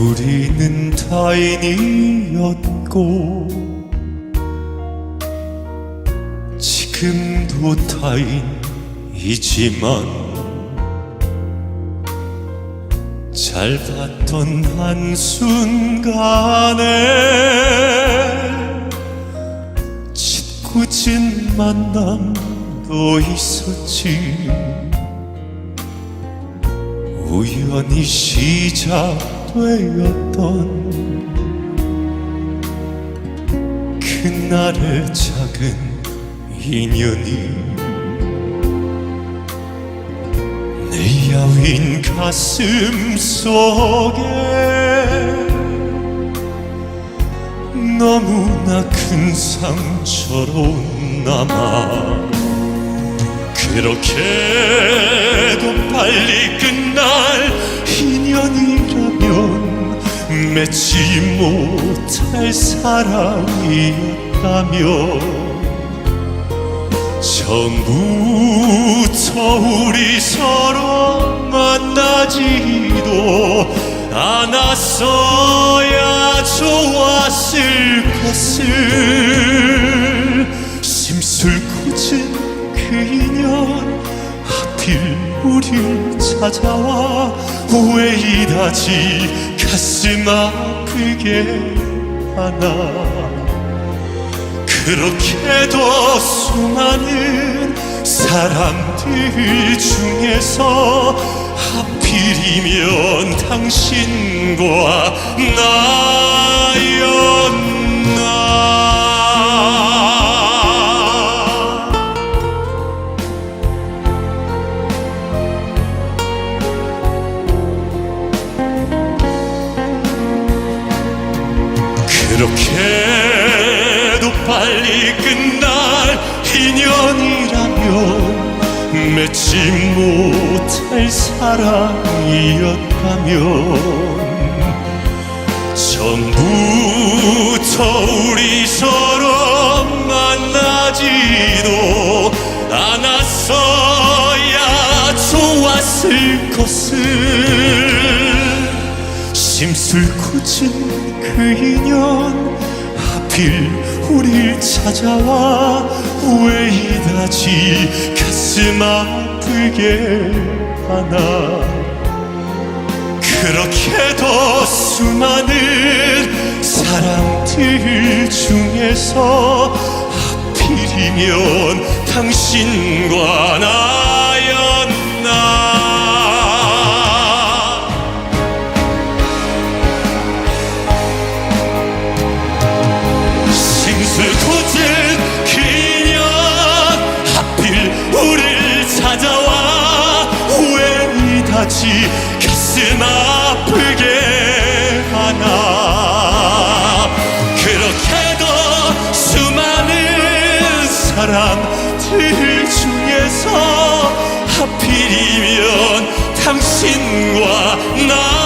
우리는 타인이었고 지금도 타인이지만 잘 봤던 한순간에 짓궂은 만남도 있었지. 우연히 시작 되었던 그날의 작은 인연이 내 야윈 가슴 속에 너무나 큰 상처로 남아 그렇게도 빨리 맺지 못할 사랑이었다면 처음부터 우리 서로 만나지도 않았어야 좋았을 것을. 심술 궂은 그 인연 하필 우릴 찾아와 왜 이다지 가슴 아프게 하나. 그렇게도 수많은 사람들 중에서 하필이면 당신과 나였나 그렇게도 빨리 끝날 인연이라면 맺지 못할 사랑이었다면 전부터 우리 서로 만나지도 않았어야 좋았을 것을 심 술궂은 그 인연 하필 우릴 찾아와 왜 이다지 가슴 아프게 하나. 그렇게도 수많은 사람들 중에서 하필이면 당신과 나였나 사람들 중에서 하필이면 당신과 나